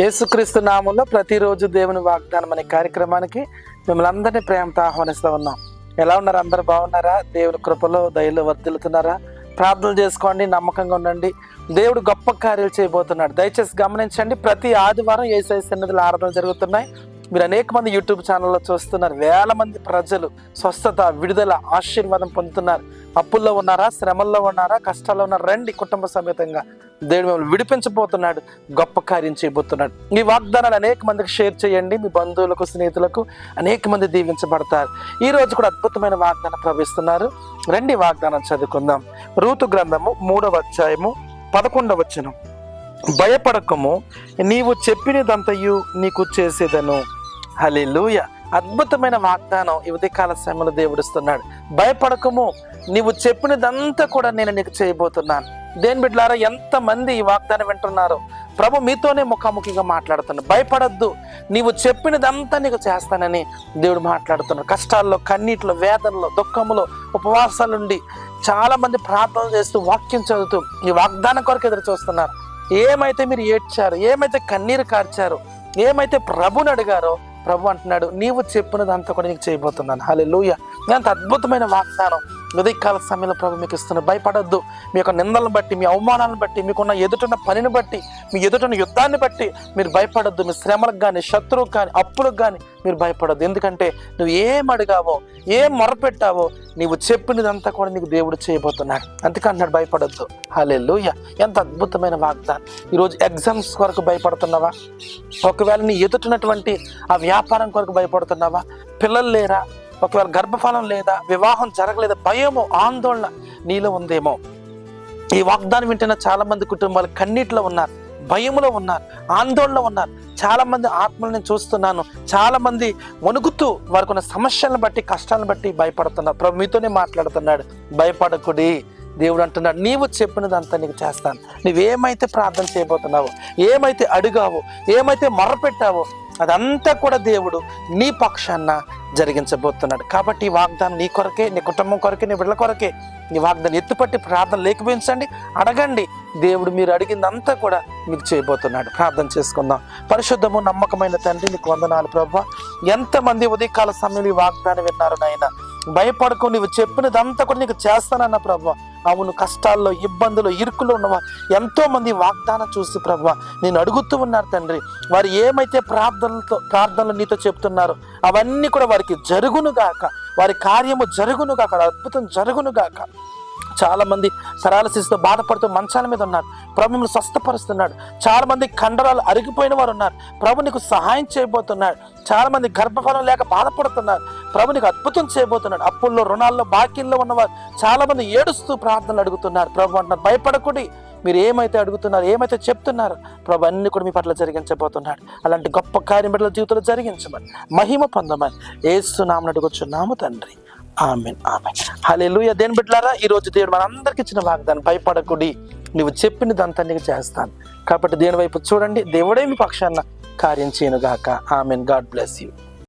యేసుక్రీస్తు నామంలో ప్రతిరోజు దేవుని వాగ్దానం అనే కార్యక్రమానికి మిమ్మల్ని అందరినీ ప్రేమతో ఆహ్వానిస్తూ ఉన్నాం. ఎలా ఉన్నారు? అందరు బాగున్నారా? దేవుని కృపలో దయలో వర్దిల్లుతున్నారా ప్రార్థనలు చేసుకోండి నమ్మకంగా ఉండండి. దేవుడు గొప్ప కార్యాలు చేయబోతున్నాడు. దయచేసి గమనించండి ప్రతి ఆదివారం ఏసై సన్నిధులు ఆరాధనలు జరుగుతున్నాయి. మీరు అనేక మంది యూట్యూబ్ ఛానల్లో చూస్తున్నారు. వేల మంది ప్రజలు స్వస్థత విడుదల ఆశీర్వాదం పొందుతున్నారు. అప్పుల్లో ఉన్నారా? శ్రమల్లో ఉన్నారా? కష్టాల్లో ఉన్నారా? రండి కుటుంబ సమేతంగా. దేవుడు మిమ్మల్ని విడిపించబోతున్నాడు. గొప్ప కార్యం చేయబోతున్నాడు. ఈ వాగ్దానాలు అనేక మందికి షేర్ చేయండి. మీ బంధువులకు స్నేహితులకు అనేక మంది దీవించబడతారు. ఈ రోజు కూడా అద్భుతమైన వాగ్దానం ప్రవేశిస్తున్నారు రండి వాగ్దానం చదువుకుందాం. రూతు గ్రంథము మూడవ అధ్యాయము పదకొండవ వచనం. భయపడకము నీవు చెప్పినదంతయు నీకు చేసేదను. హల్లెలూయ. అద్భుతమైన వాగ్దానం ఈ ఉదయకాల సమయంలో దేవుడిస్తున్నాడు భయపడకము. నీవు చెప్పినదంతా కూడా నేను నీకు చేయబోతున్నాను. దేని బిడ్డలారా ఎంతమంది ఈ వాగ్దానం వింటున్నారో. ప్రభు మీతోనే ముఖాముఖిగా మాట్లాడుతున్నాడు. భయపడద్దు. నీవు చెప్పినదంతా నీకు చేస్తానని దేవుడు మాట్లాడుతున్నాడు. కష్టాల్లో కన్నీటిలో వేదనలో దుఃఖములో ఉపవాసాలుండి చాలా మంది ప్రార్థనలు చేస్తూ వాక్యం చదువుతూ ఈ వాగ్దానం కొరకు ఎదురు చూస్తున్నారు. ఏమైతే మీరు ఏడ్చారు ఏమైతే కన్నీరు కార్చారు ఏమైతే ప్రభుని అడిగారో ప్రభు అంటున్నాడు నీవు చెప్పినదంతా కూడా నీకు చేయబోతున్నాను. హాలే లూయ ఎంత అద్భుతమైన వాగ్దానం. ఉదయకాల సమయంలో ప్రభు మీకు ఇస్తున్నారు భయపడద్దు. మీ యొక్క నిందలను బట్టి మీ అవమానాలను బట్టి మీకున్న ఎదుటిన్న పనిని బట్టి మీ ఎదుటిన్న యుద్ధాన్ని బట్టి మీరు భయపడొద్దు. మీ శ్రమలకు కానీ శత్రువుకు కానీ అప్పులకు కానీ మీరు భయపడొద్దు. ఎందుకంటే నువ్వు ఏం అడిగావో ఏం మొరపెట్టావో నీవు చెప్పినదంతా కూడా నీకు దేవుడు చేయబోతున్నాడు. అందుకే అంటున్నాడు భయపడొద్దు. హాలే లూయ ఎంత అద్భుతమైన వాగ్దానం. ఈరోజు ఎగ్జామ్స్ కొరకు భయపడుతున్నావా? ఒకవేళ నీ ఎదుటినటువంటి ఆ వ్యాపారం కొరకు భయపడుతున్నావా? పిల్లలు లేరా? ఒకవేళ గర్భఫలం లేదా వివాహం జరగలేదా భయము ఆందోళన నీలో ఉందేమో? ఈ వాగ్దానం వింటున్న చాలా మంది కుటుంబాలు కన్నీటిలో ఉన్నారు భయములో ఉన్నారు ఆందోళనలో ఉన్నారు. చాలా మంది ఆత్మలను చూస్తున్నాను. చాలా మంది వణుకుతూ వారికి ఉన్న సమస్యలను బట్టి కష్టాలను బట్టి భయపడుతున్నారు. ప్రభు మీతోనే మాట్లాడుతున్నాడు. భయపడకుడి. దేవుడు అంటున్నాడు నీవు చెప్పినదంతా నీకు చేస్తాను. నువ్వేమైతే ప్రార్థన చేయబోతున్నావో ఏమైతే అడిగావో ఏమైతే మొరపెట్టావో అదంతా కూడా దేవుడు నీ పక్షాన జరిగించబోతున్నాడు. కాబట్టి ఈ వాగ్దానం నీ కొరకే నీ కుటుంబం కొరకే నీ బిడ్డల కొరకే నీ వాగ్దానం ఎత్తుపట్టి ప్రార్థన లేకపోయించండి. అడగండి. దేవుడు మీరు అడిగిందంతా కూడా మీకు చేయబోతున్నాడు. ప్రార్థన చేసుకుందాం. పరిశుద్ధము నమ్మకమైన తండ్రి నీకు వందనాలు ప్రభా. ఎంతమంది ఉదయకాల సమయంలో ఈ వాగ్దానం విన్నారు నాయన. భయపడకు నీవు చెప్పినదంతా కూడా నీకు చేస్తానన్న ప్రభా. అవును కష్టాల్లో ఇబ్బందులు ఇరుకులో ఉన్నవా ఎంతో మంది వాగ్దానం చూసి ప్రభు నేను అడుగుతూ ఉన్నారు తండ్రి. వారు ఏమైతే ప్రార్థనలతో ప్రార్థనలు నీతో చెప్తున్నారో అవన్నీ కూడా వారికి జరుగును గాక. వారి కార్యము జరుగునుగాక అద్భుతం జరుగునుగాక చాలామంది చాలా మంది బాధపడుతూ మంచాల మీద ఉన్నారు. ప్రభు మిమ్మల్ని స్వస్థపరుస్తున్నాడు. చాలా మంది కండరాలు అరిగిపోయిన వారు ఉన్నారు. ప్రభు నీకు సహాయం చేయబోతున్నాడు. చాలా మంది గర్భఫలం లేక బాధపడుతున్నారు. ప్రభు నీకు అద్భుతం చేయబోతున్నాడు. అప్పుల్లో రుణాల్లో బాకీల్లో ఉన్నవారు చాలా మంది ఏడుస్తూ ప్రార్థనలు అడుగుతున్నారు. ప్రభు అంటున్నారు భయపడకుడి. మీరు ఏమైతే అడుగుతున్నారు ఏమైతే చెప్తున్నారు ప్రభు అన్ని కూడా మీ పట్ల జరిగించబోతున్నాడు. అలాంటి గొప్ప కార్యం బిడ్డల జీవితంలో జరిగించమని మహిమ పొందమని ఏసు అడుగుచున్నాము తండ్రి. Amen amen. హల్లెలూయ. దేని బిడ్డలారా ఈ రోజు దేవుడు మనందరికి ఇచ్చిన వాగ్దానం భయపడకుడి. నువ్వు చెప్పినదంతా నీకు చేస్తాను. కాబట్టి దేని వైపు చూడండి. దేవుడే మీ పక్షాన కార్యం చేయనుగాక ఆమెన్. God bless you.